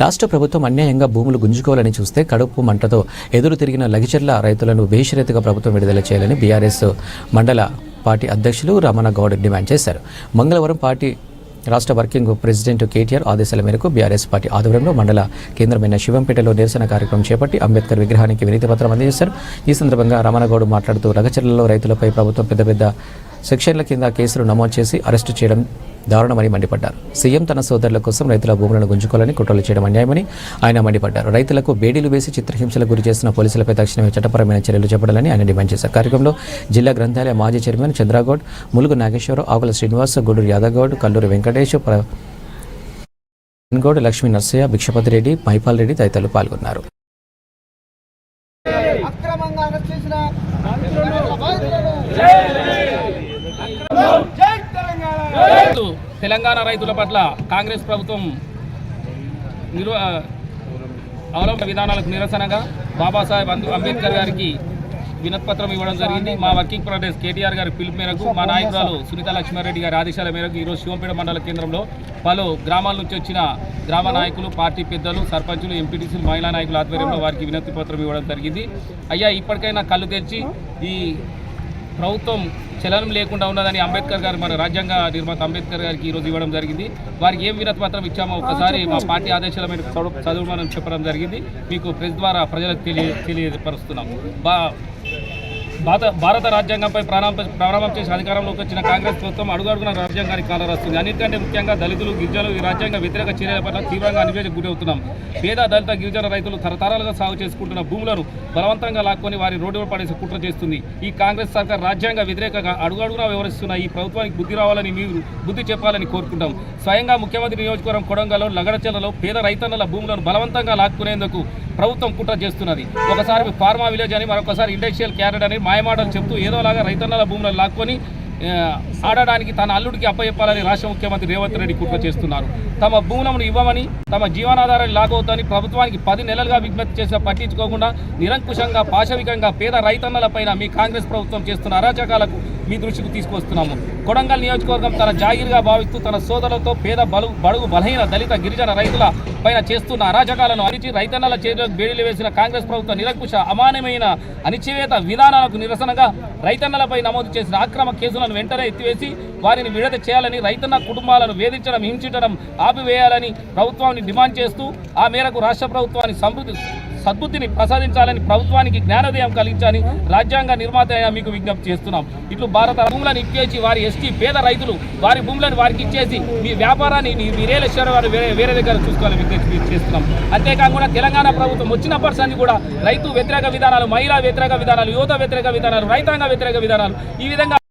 రాష్ట్ర ప్రభుత్వం అన్యాయంగా భూములు గుంజుకోవాలని చూస్తే కడుపు మంటతో ఎదురు తిరిగిన లగిచెర్ల రైతులను వేషరీతిగా ప్రభుత్వం విడుదల చేయాలని బీఆర్ఎస్ మండల పార్టీ అధ్యక్షులు రమణ గౌడ్ డిమాండ్ చేశారు. మంగళవారం పార్టీ రాష్ట్ర వర్కింగ్ ప్రెసిడెంట్ కేటీఆర్ ఆదేశాల మేరకు బీఆర్ఎస్ పార్టీ ఆధ్వర్యంలో మండల కేంద్రమైన శివంపేటలో నిరసన కార్యక్రమం చేపట్టి అంబేద్కర్ విగ్రహానికి వినతి పత్రం అందజేశారు ఈ సందర్భంగా రమణగౌడ్ మాట్లాడుతూ రగచర్లలో రైతులపై ప్రభుత్వం పెద్ద పెద్ద సెక్షన్ల కింద కేసులు నమోదు చేసి అరెస్టు చేయడం దారుణమని మండిపడ్డారు. సీఎం తన సోదరుల కోసం రైతుల భూములను గుంజుకోవాలని కుట్రలు చేయడం అన్యాయమని ఆయన మండిపడ్డారు. రైతులకు బేడీలు వేసి చిత్రహింసలకు గురి చేసిన పోలీసులపై తక్షణమే చట్టపరమైన చర్యలు చేపడాలని ఆయన డిమాండ్ చేశారు. కార్యక్రమంలో జిల్లా గ్రంథాలయ మాజీ చైర్మన్ చంద్రగౌడ్ ములుగు నాగేశ్వరరావు ఆకుల శ్రీనివాస్ గూడూరు యాదగౌడ్ కల్లూరి వెంకటేష్ గౌడ్ లక్ష్మీ నర్సయ్య భిక్షపతి రెడ్డి మైపాల్ రెడ్డి తదితరులు పాల్గొన్నారు. అక్రమంగా అరెస్ట్ చేసిన తెలంగాణ. రైతు తెలంగాణ రైతుల పట్ల కాంగ్రెస్ ప్రభుత్వం నిర్వ అవలంబన విధానాలకు నిరసనగా బాబాసాహెబ్ అంబ- అంబేద్కర్ గారికి వినతిపత్రం ఇవ్వడం జరిగింది. మా వర్కింగ్ ప్రెసిడెంట్ కేటీఆర్ గారి పిలుపు మేరకు మా నాయకురాలు సునీత లక్ష్మారెడ్డి గారి ఆదేశాల మేరకు ఈరోజు శివంపేట మండల కేంద్రంలో పలు గ్రామాల నుంచి వచ్చిన గ్రామ నాయకులు పార్టీ పెద్దలు సర్పంచులు ఎంపీటీసీలు మహిళా నాయకుల ఆధ్వర్యంలో వారికి వినతి పత్రం ఇవ్వడం జరిగింది. అయ్యా ఇప్పటికైనా కళ్ళు తెచ్చి ఈ ప్రభుత్వం చలనం లేకుండా ఉన్నదని అంబేద్కర్ గారు మన రాజ్యాంగ నిర్మాత అంబేద్కర్ గారికి ఈరోజు ఇవ్వడం జరిగింది. వారికి ఏం వినతి పత్రం ఇచ్చామో ఒకసారి మా పార్టీ ఆదేశాల మేరకు చదువు చెప్పడం జరిగింది. మీకు ప్రెస్ ద్వారా ప్రజలకు తెలియ తెలియపరుస్తున్నాం బా భారత భారత రాజ్యాంగంపై ప్రారంభ ప్రారంభం చేసి అధికారంలోకి వచ్చిన కాంగ్రెస్ ప్రభుత్వం అడుగడుగున రాజ్యాంగానికి కాలరాస్తుంది. అన్నిటికంటే ముఖ్యంగా దళితులు గిరిజనులు ఈ రాజ్యాంగ వ్యతిరేక చర్యల పట్ల తీవ్రంగా అనివేదకు గురవుతున్నాం. పేద దళిత గిరిజన రైతులు తరతరాలుగా సాగు చేసుకుంటున్న భూములను బలవంతంగా లాక్కొని వారి రోడ్డుపై పడేసి కుట్ర చేస్తుంది. ఈ కాంగ్రెస్ సర్కార్ రాజ్యాంగ వ్యతిరేకంగా అడుగడుగునా వివరిస్తున్న ఈ ప్రభుత్వానికి బుద్ధి రావాలని మీరు బుద్ధి చెప్పాలని కోరుకుంటాం. స్వయంగా ముఖ్యమంత్రి నియోజకవర్గం కొడంగల్లో లగడచెల్లలో పేద రైతన్నల భూములను బలవంతంగా లాక్కునేందుకు ప్రభుత్వం కుట్ర చేస్తున్నది. ఒకసారి ఫార్మా విలేజ్ అని మరొకసారి ఇండస్ట్రియల్ క్యారెట్ అని మాయమాటలు చెప్తూ ఏదోలాగా రైతన్నల భూములను లాక్కొని ఆడడానికి తన అల్లుడికి అప్పచెప్పాలని రాష్ట్ర ముఖ్యమంత్రి రేవంత్ రెడ్డి కుట్ర చేస్తున్నారు. తమ భూములను ఇవ్వమని తమ జీవనాధారాన్ని లాగవద్దని ప్రభుత్వానికి పది నెలలుగా విజ్ఞప్తి చేసిన పట్టించుకోకుండా నిరంకుశంగా పాశవికంగా పేద రైతన్నలపైన మీ కాంగ్రెస్ ప్రభుత్వం చేస్తున్న అరాచకాలకు మీ దృష్టికి తీసుకొస్తున్నాము కొడంగల్ నియోజకవర్గం తన జాగిరిగా భావిస్తూ తన సోదరులతో పేద బలు బడుగు బలహీన దళిత గిరిజన రైతుల పైన చేస్తున్న అరాచకాలను అరిచి రైతన్నల చేతులకు బేడీలు వేసిన కాంగ్రెస్ ప్రభుత్వ నిరంకుశ అమానమైన అణిచివేత విధానాలకు నిరసనగా రైతన్నలపై నమోదు చేసిన అక్రమ కేసులను వెంటనే ఎత్తివేసి వారిని విడుదల చేయాలని రైతన్న కుటుంబాలను వేధించడం హింసించడం ఆపివేయాలని ప్రభుత్వాన్ని డిమాండ్ చేస్తూ ఆ మేరకు రాష్ట్ర ప్రభుత్వాన్ని సమృద్ధి సద్బుద్ధిని ప్రసాదించాలని ప్రభుత్వానికి జ్ఞానోదయం కలిగించాలని రాజ్యాంగ నిర్మాత మీకు విజ్ఞప్తి చేస్తున్నాం. ఇట్లు భారత భూములను ఇచ్చేసి వారి ఎస్టీ పేద రైతులు వారి భూములను వారికి ఇచ్చేసి మీ వ్యాపారాన్ని మీ వారు వేరే వేరే దగ్గర చూసుకోవాలని విజ్ఞప్తి చేస్తున్నాం. అంతేకాకుండా తెలంగాణ ప్రభుత్వం వచ్చినప్పటి సంది కూడా రైతు వ్యతిరేక విధానాలు మహిళా వ్యతిరేక విధానాలు యువత వ్యతిరేక విధానాలు రైతాంగ వ్యతిరేక విధానాలు ఈ విధంగా